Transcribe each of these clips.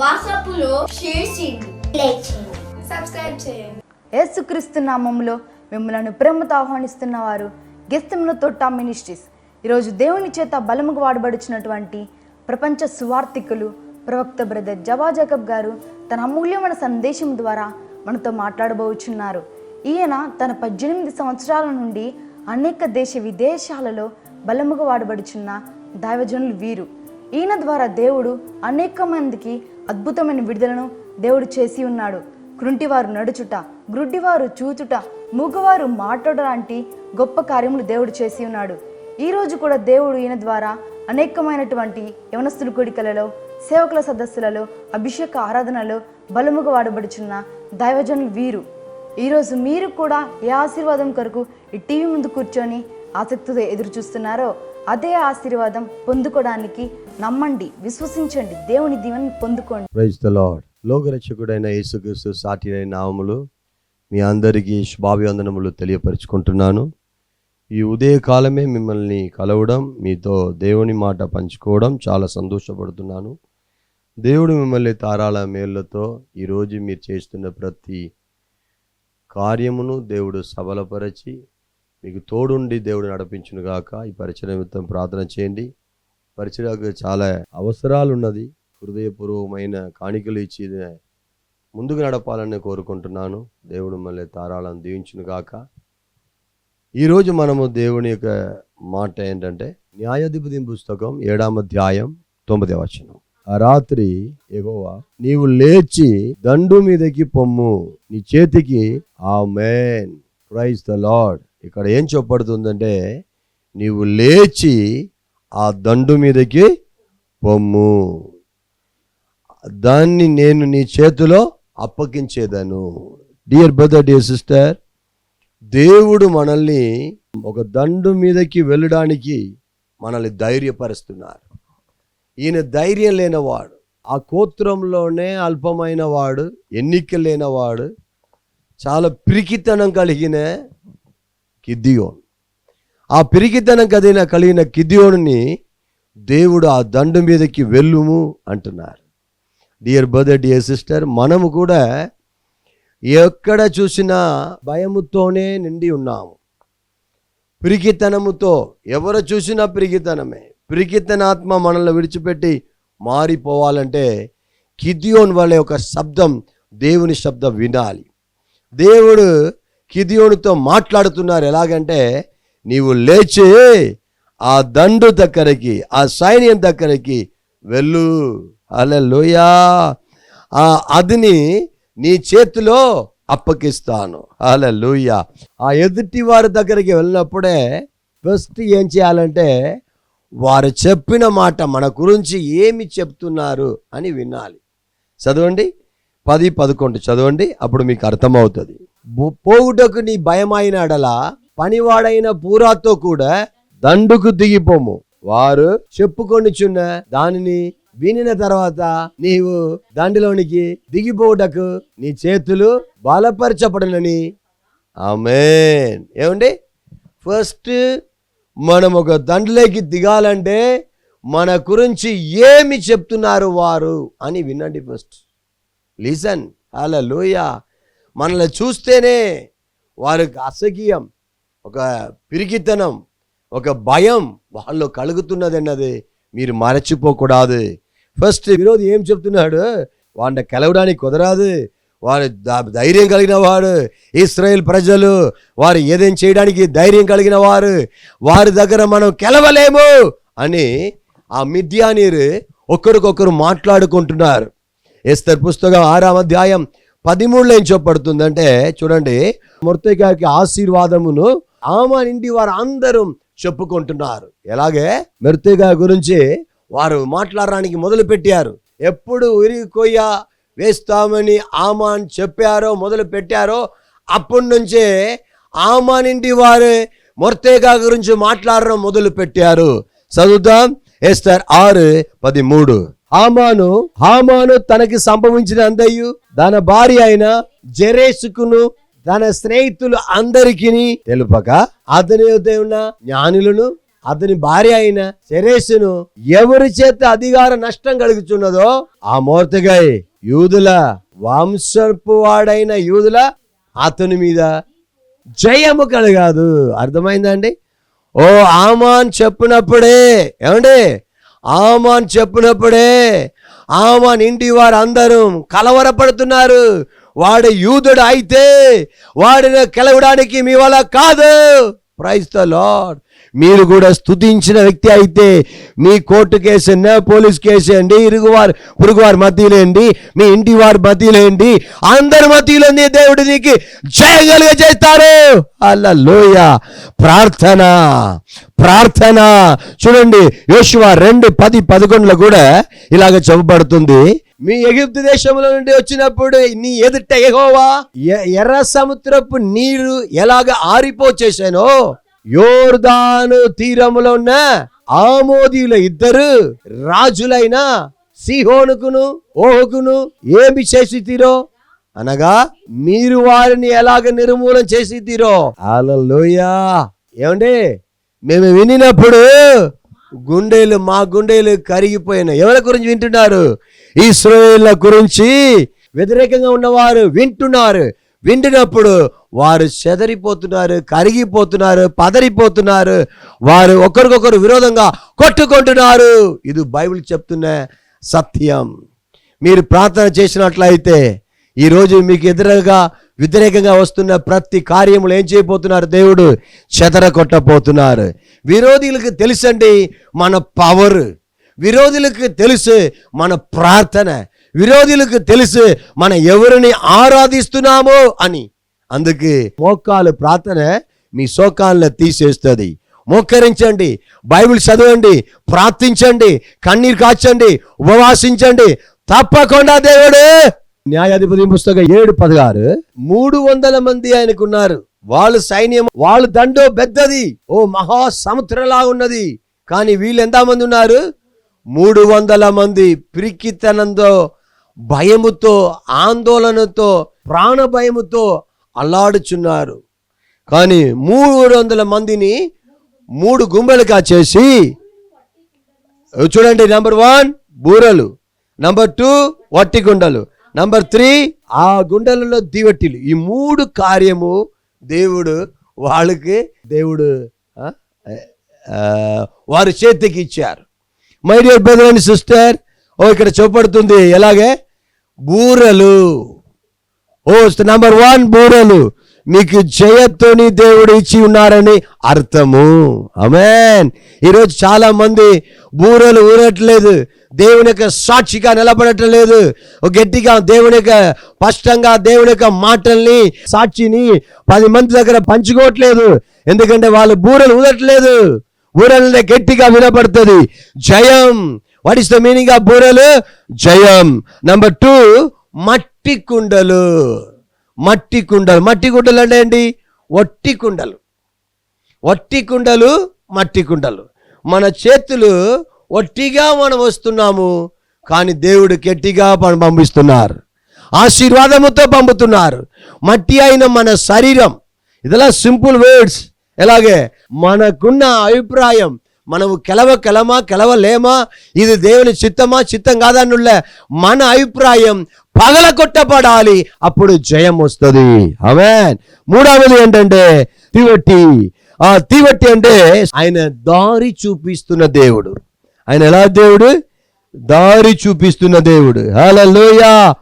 Like చేయండి. Subscribe చేయండి. యేసుక్రీస్తు నామములో మిమ్మలను ప్రేమతో ఆహ్వానిస్తున్న వారు గెస్తంలో తొట్టా మినిస్ట్రీస్. ఈరోజు దేవుని చేత బలముగా వాడబడుచున్నటువంటి ప్రపంచ సువార్థికులు ప్రవక్త బ్రదర్ జవా జకబ్ గారు తన అమూల్యమైన సందేశం ద్వారా మనతో మాట్లాడబోచున్నారు. ఈయన తన పద్దెనిమిది సంవత్సరాల నుండి అనేక దేశ విదేశాలలో బలముగా వాడబడుచున్న దైవజనులు వీరు. ఈయన ద్వారా దేవుడు అనేక మందికి అద్భుతమైన విడుదలను దేవుడు చేసి ఉన్నాడు. కృంటివారు నడుచుట గ్రుడ్డివారు చూచుట మూగవారు మాట్లాడ లాంటి గొప్ప కార్యములు దేవుడు చేసి ఉన్నాడు. ఈరోజు కూడా దేవుడు ఈయన ద్వారా అనేకమైనటువంటి యవనస్తుల కోడికలలో సేవకుల సదస్సులలో అభిషేక ఆరాధనలో బలముగా వాడబడుచున్న దైవజనులు వీరు. ఈరోజు మీరు కూడా ఏ ఆశీర్వాదం కొరకు ఈ టీవీ ముందు కూర్చొని ఆసక్తితో ఎదురు చూస్తున్నారో అదే ఆశీర్వాదం పొందుకోవడానికి నమ్మండి విశ్వసించండి. దేవుని దీవెని పొందుకోండి. ప్రైజ్ ద లార్డ్ లోకరక్షకుడైన యేసుక్రీస్తు సాటి నామములు మీ అందరికీ శుభాభివందనములు తెలియపరుచుకుంటున్నాను. ఈ ఉదయకాలమే మిమ్మల్ని కలవడం మీతో దేవుని మాట పంచుకోవడం చాలా సంతోషపడుతున్నాను. దేవుడు మిమ్మల్ని తారాల మేళ్ళతో ఈరోజు మీరు చేస్తున్న ప్రతి కార్యమును దేవుడు సబలపరచి మీకు తోడుండి దేవుడు నడిపించును గాక. ఈ పరిచయ నిమిత్తం ప్రార్థన చేయండి. పరిచయకు చాలా అవసరాలు ఉన్నది హృదయపూర్వకమైన కాணிకలు ఇచ్చి ముందుకు నడపాలని కోరుకుంటున్నాను. దేవుడు మళ్ళీ తారాలను దీవించును గాక. ఈరోజు మనము దేవుని యొక్క మాట ఏంటంటే న్యాయాధిపతి పుస్తకం ఏడామ అధ్యాయం తొమ్మిది వచనం. ఆ రాత్రి ఎగోవా నీవు లేచి దండు మీదకి పొమ్ము. నీ చేతికి ఆ మేన్ ప్రైజ్ ద లార్డ్ ఇక్కడ ఏం చెప్పబడుతుందంటే నీవు లేచి ఆ దండు మీదకి పొమ్ము. దాన్ని నేను నీ చేతిలో అప్పగించేదాను. డియర్ బ్రదర్ డియర్ సిస్టర్ దేవుడు మనల్ని ఒక దండు మీదకి వెళ్ళడానికి మనల్ని ధైర్యపరుస్తున్నారు. ఈయన ధైర్యం లేనివాడు ఆ కోత్రంలోనే అల్పమైన వాడు ఎన్నిక లేనివాడు చాలా పిరికితనం కలిగిన కిద్దియోన్ ఆ పిరికితనం కదిన కలిగిన కిద్దియోని దేవుడు ఆ దండు మీదకి వెళ్ళుము అంటున్నారు. డియర్ బ్రదర్ డియర్ సిస్టర్ మనము కూడా ఎక్కడ చూసినా భయముతోనే నిండి ఉన్నాము. పిరికితనముతో ఎవరు చూసినా పిరికితనమే పిరికితనాత్మ మనల్ని విడిచిపెట్టి మారిపోవాలంటే కిదియోన్ వలె ఒక శబ్దం దేవుని శబ్దం వినాలి. దేవుడు కిదియోనుతో మాట్లాడుతున్నారు. ఎలాగంటే నీవు లేచి ఆ దండు దగ్గరికి ఆ సైన్యం దగ్గరికి వెళ్ళు. అలలోయా ఆ అదిని నీ చేతిలో అప్పగిస్తాను. లూయ ఆ ఎదుటి వారి దగ్గరికి వెళ్ళినప్పుడే ఫస్ట్ ఏం చేయాలంటే వారు చెప్పిన మాట మన గురించి ఏమి చెప్తున్నారు అని వినాలి. చదవండి. పది పదకొండు చదవండి. అప్పుడు మీకు అర్థమవుతుంది. పోగుటకు పోవుటకు నీ భయమైన అడలా పనివాడైన పూరాతో కూడా దండుకు దిగిపోము. వారు చెప్పుకొనిచున్న దానిని వినిన తర్వాత నీవు దండిలోనికి దిగిపోవుటకు నీ చేతులు బలపరచబడనని. ఆమేన్. ఏమండి? ఫస్ట్ మనం ఒక దండలోకి దిగాలంటే మన గురించి ఏమి చెప్తున్నారు వారు అని వినండి ఫస్ట్. లిసన్. అలా లోయా మనల్ని చూస్తేనే వారికి అసహ్యం ఒక పిరికితనం ఒక భయం వాళ్ళు కలుగుతున్నది అన్నది మీరు మరచిపోకూడదు. ఫస్ట్ ఈరోజు ఏం చెప్తున్నాడు? వాడిని కలవడానికి కుదరాదు. వారు ధైర్యం కలిగిన వాడు ఇస్రాయేల్ ప్రజలు వారు ఏదేం చేయడానికి ధైర్యం కలిగిన వారు వారి దగ్గర మనం కెలవలేము అని ఆ మిథ్యానీరు ఒకరికొకరు మాట్లాడుకుంటున్నారు. ఎస్తర్ పుస్తకం ఆరామధ్యాయం పదిమూడులో ఏం చెప్పబడుతుందంటే చూడండి మొర్తగారికి ఆశీర్వాదమును ఆమె ఇంటి వారు అందరూ చెప్పుకుంటున్నారు. ఎలాగే మెర్తేగా గురించి వారు మాట్లాడడానికి మొదలు పెట్టారు ఎప్పుడు ఉరిగి కొయ్య వేస్తామని ఆమాన్ చెప్పారో మొదలు పెట్టారో అప్పటి నుంచే ఇంటి వారు మొర్తేగా గురించి మాట్లాడడం మొదలు పెట్టారు చదువుతాం ఎస్తర్ ఆరు పదిమూడు. హామాను హామాను తనకి సంభవించిన అందయ్యు తన భార్య అయిన జరేసుకును తన స్నేహితులు అందరికీ తెలుపక అతని ఉన్న జ్ఞానులను అతని భార్య అయిన శరేషును ఎవరి చేత అధికార నష్టం కలుగుచున్నదో ఆ మూర్తిగై యూదుల వంశపు వాడైన యూదుల అతని మీద జయము కలగాదు. అర్థమైందండి ఓ ఆమాన్ చెప్పినప్పుడే ఏమండి? ఆమాన్ చెప్పినప్పుడే ఆమాన్ ఇంటి వారు అందరూ కలవరపడుతున్నారు. వాడు యూదుడు అయితే వాడిని కెలవడానికి మీ వల్ల కాదు. ప్రైజ్ ద లాడ్ మీరు కూడా స్థుతించిన వ్యక్తి అయితే మీ కోర్టు కేసు అయినా పోలీస్ కేసు అండి ఇరుగువారు పురుగువారి మతీలేండి మీ ఇంటి వారి మతీలేండి అందరి మధ్యలోని దేవుడు నీకు జయగలుగ చేస్తారు. అలా లోయ ప్రార్థన ప్రార్థన. చూడండి యోశివ రెండు పది పదకొండులో కూడా ఇలాగ చెప్పబడుతుంది. మీ ఎగిప్తు దేశంలో నుండి వచ్చినప్పుడు నీ ఎదుట ఎగోవా ఎర్ర సముద్రపు నీరు ఎలాగ ఆరిపో చేశానో యోర్దాను తీరములో ఉన్న ఆమోదీయుల ఇద్దరు రాజులైన సిహోనుకును ఓహుకును ఏమి చేసి తీరో అనగా మీరు వారిని ఎలాగ నిర్మూలన చేసి తీరో అలలోయా ఏమండి? మేము వినినప్పుడు గుండెలు మా గుండెలు కరిగిపోయినాయి ఎవరి గురించి వింటున్నారు? ఇస్రాయేళ్ళ గురించి వ్యతిరేకంగా ఉన్నవారు వింటున్నారు. వింటున్నప్పుడు వారు చెదరిపోతున్నారు కరిగిపోతున్నారు పదరిపోతున్నారు. వారు ఒకరికొకరు విరోధంగా కొట్టుకుంటున్నారు. ఇది బైబిల్ చెప్తున్న సత్యం. మీరు ప్రార్థన చేసినట్లయితే ఈరోజు మీకు ఎదురుగా వ్యతిరేకంగా వస్తున్న ప్రతి కార్యములు ఏం చేయబోతున్నారు? దేవుడు చెదర కొట్టబోతున్నారు విరోధులకు తెలుసండి మన పవర్. విరోధులకు తెలుసు మన ప్రార్థన. విరోధులకు తెలుసు మన ఎవరిని ఆరాధిస్తున్నామో అని. అందుకే మోకాలు ప్రార్థన మీ శోకాలను తీసేస్తుంది. మోకరించండి బైబిల్ చదవండి ప్రార్థించండి కన్నీరు కాచండి ఉపవాసించండి. తప్పకుండా దేవుడు. న్యాయాధిపతి పుస్తకం ఏడు పదహారు. మూడు వందల మంది ఆయనకున్నారు. వాళ్ళు సైన్యం వాళ్ళు దండో పెద్దది. ఓ మహా సముద్రలా ఉన్నది కానీ వీళ్ళు ఎంతమంది ఉన్నారు? మూడు వందల మంది. పిరికితనంతో భయముతో ఆందోళనతో ప్రాణ భయముతో అల్లాడుచున్నారు. కానీ మూడు వందల మందిని మూడు గుంబలుగా చేసి చూడండి నెంబర్ వన్ బూరలు. నంబర్ టూ వట్టి గుండలు. నంబర్ త్రీ ఆ గుండెలలో దివట్టిలు. ఈ మూడు కార్యము దేవుడు వాళ్ళకి దేవుడు వారి చేతికి ఇచ్చారు. My dear brother and sister ఓ ఇక్కడ చూపడుతుంది ఎలాగే? బూరలు. ఓ నంబర్ వన్ బూరలు. మీకు జయత్తుని దేవుడు ఇచ్చి ఉన్నారని అర్థము. అమెన్ ఈరోజు చాలా మంది బూరలు ఊరట్లేదు. దేవుని యొక్క సాక్షిగా నిలబడట్లేదు. లేదు గట్టిగా దేవుని యొక్క స్పష్టంగా దేవుని యొక్క మాటల్ని సాక్షిని పది మంది దగ్గర పంచుకోవట్లేదు. ఎందుకంటే వాళ్ళు బూరలు ఊరట్లేదు. బూరలు గట్టిగా వినపడుతుంది జయం. What is the meaning of బూరలు? జయం. నంబర్ టూ మట్టి కుండలు. మట్టి కుండలు. మట్టి కుండలు అంటే ఏంటి? వట్టి కుండలు. వట్టి కుండలు మట్టి కుండలు. మన చేతులు వట్టిగా మనం వస్తున్నాము కానీ దేవుడు గట్టిగా పంపిస్తున్నారు. ఆశీర్వాదముతో పంపుతున్నారు. మట్టి అయిన మన శరీరం. ఇదిలా సింపుల్ వర్డ్స్ ఎలాగే? మనకున్న అభిప్రాయం. మనము కెలవ కెలమా కెలవలేమా ఇది దేవుని చిత్తమా? చిత్తం కాదన్నులే మన అభిప్రాయం పగల కొట్టబడాలి అప్పుడు జయం వస్తుంది. ఆమెన్. మూడవది ఏంటంటే తీవట్టి. ఆ తీవట్టి అంటే ఆయన దారి చూపిస్తున్న దేవుడు. ఆయన ఎలా దేవుడు? దారి చూపిస్తున్న దేవుడు. హల్లెలూయ.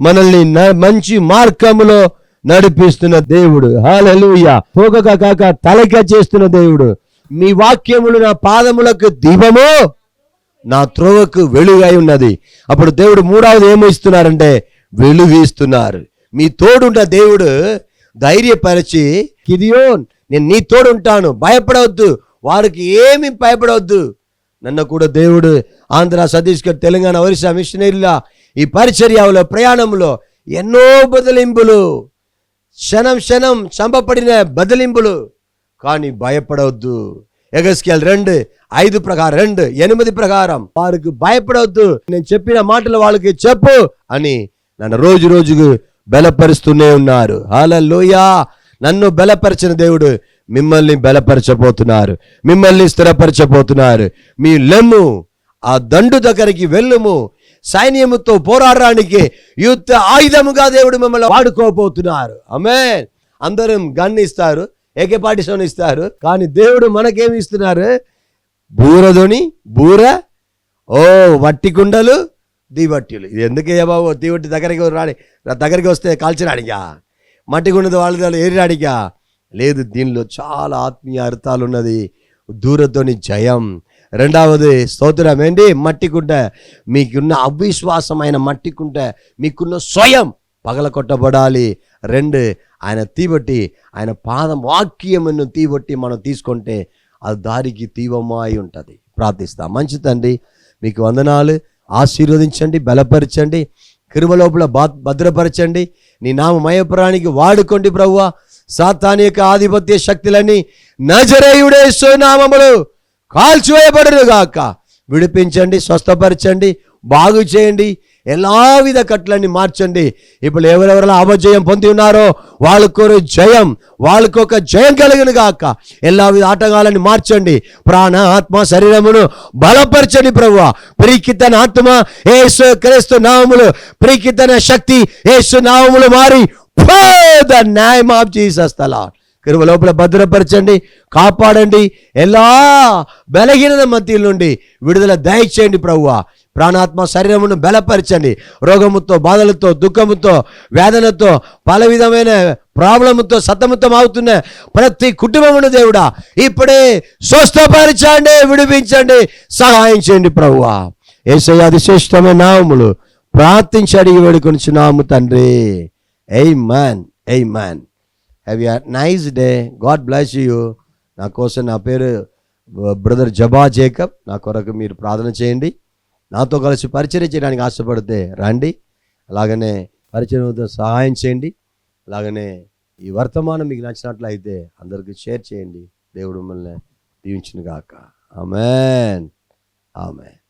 మనల్ని మంచి మార్గములో నడిపిస్తున్న దేవుడు. హాలూయ పోగక కాక తలక చేస్తున్న దేవుడు. మీ వాక్యములు నా పాదములకు దీపము నా త్రోవకు వెలుగై ఉన్నది. అప్పుడు దేవుడు మూడవది ఏమో ఇస్తున్నారంటే వెలుగు ఇస్తున్నారు మీ తోడుంట దేవుడు ధైర్యపరిచి కిదియోన్ నేను నీ తోడుంటాను భయపడవద్దు వారికి ఏమి భయపడవద్దు. నన్ను కూడా దేవుడు ఆంధ్ర ఛత్తీస్గఢ్ తెలంగాణ ఒరిస్సా మిషనరీల ఈ పరిచర్యలో ప్రయాణంలో ఎన్నో బదిలింపులు క్షణం క్షణం చంపబడిన బదిలింపులు. కానీ భయపడవద్దు. ఎగస్కేల్ రెండు ఐదు ప్రకారం రెండు ఎనిమిది ప్రకారం. వారికి భయపడవద్దు. నేను చెప్పిన మాటలు వాళ్ళకి చెప్పు అని నన్ను రోజు రోజుకు బలపరుస్తూనే ఉన్నారు. హల్లెలూయా! నన్ను బలపరిచిన దేవుడు మిమ్మల్ని బలపరచబోతున్నారు. మిమ్మల్ని స్థిరపరచబోతున్నారు. మీ లెమ్ము ఆ దండు దగ్గరికి వెళ్ళుము. సైన్యముతో పోరాడడానికి యుద్ధ ఆయుధముగా దేవుడు మిమ్మల్ని వాడుకోబోతున్నారు. ఆమె అందరం గన్నిస్తారు. ఇస్తారు ఏకే ఇస్తారు. కానీ దేవుడు మనకేమి ఇస్తున్నారు? బూరదొని బూర ఓ వట్టి కుండలు దీవట్టిలు. ఇది ఎందుకయ్యా బాబు? దీవట్టి దగ్గరికి రాడి దగ్గరికి వస్తే కాల్చిరాడిగా మట్టి కుండది వాళ్ళ ఏరిరాడిగా లేదు దీనిలో చాలా ఆత్మీయ అర్థాలు ఉన్నది. దూరతోని జయం. రెండవది స్తోత్రం. ఏంటి? మట్టి కుంట మీకున్న అవిశ్వాసమైన మట్టి కుంట మీకున్న స్వయం పగల కొట్టబడాలి రెండు ఆయన తీబట్టి ఆయన పాదం వాక్యమును తీబట్టి మనం తీసుకుంటే అది దారికి తీవమాయి ఉంటుంది. ప్రార్థిస్తాం. మంచి తండ్రి మీకు వందనాలు. ఆశీర్వదించండి బలపరచండి కృప లోపల భద్రపరచండి. నీ నామ మయపురానికి వాడుకోండి ప్రవ్వ. సాతాని యొక్క ఆధిపత్య శక్తులన్నీ నజరేయుడే నామములు కాల్చివేయబడును గాక విడిపించండి స్వస్థపరచండి బాగు చేయండి విధ కట్లన్నీ మార్చండి. ఇప్పుడు ఎవరెవరిలో అపజయం పొంది ఉన్నారో వాళ్ళకొరు జయం వాళ్ళకొక జయం కలిగిన గాక. ఎలా విధ ఆటగాళ్ళని మార్చండి. ప్రాణ ఆత్మ శరీరమును బలపరచండి ప్రభు ప్రీకితన ఆత్మ ఏసు క్రీస్తు నామములు ప్రీకితన శక్తి ఏసు నామములు మారి ద న్యాయం ఆఫ్ జీసస్ తలా కరువు లోపల భద్రపరచండి కాపాడండి. ఎలా బలహీనత మధ్య నుండి విడుదల దయచేయండి ప్రవ్వా ప్రాణాత్మ శరీరమును బలపరచండి. రోగముతో బాధలతో దుఃఖముతో వేదనతో పల విధమైన ప్రాబ్లముతో సతమతం అవుతున్న ప్రతి కుటుంబమును దేవుడా ఇప్పుడే స్వస్థపరచండి విడిపించండి సహాయం చేయండి ప్రభువా. ఏసయ్య అతిశ్రేష్టమైన నామములు ప్రార్థించి అడిగి వేడుకొని నాము తండ్రి. Hey man hey man have you nice day God bless you నా కోసం నా పేరు బ్రదర్ జబా జేకబ్ నా కొరకు మీరు ప్రార్థన చేయండి. నాతో కలిసి పరిచయం చేయడానికి ఆశపడితే రండి. అలాగనే పరిచయంతో సహాయం చేయండి. అలాగనే ఈ వర్తమానం మీకు నచ్చినట్లయితే అందరికీ షేర్ చేయండి. దేవుడు మిమ్మల్ని దీవించును గాక ఆమెన్. ఆమెన్.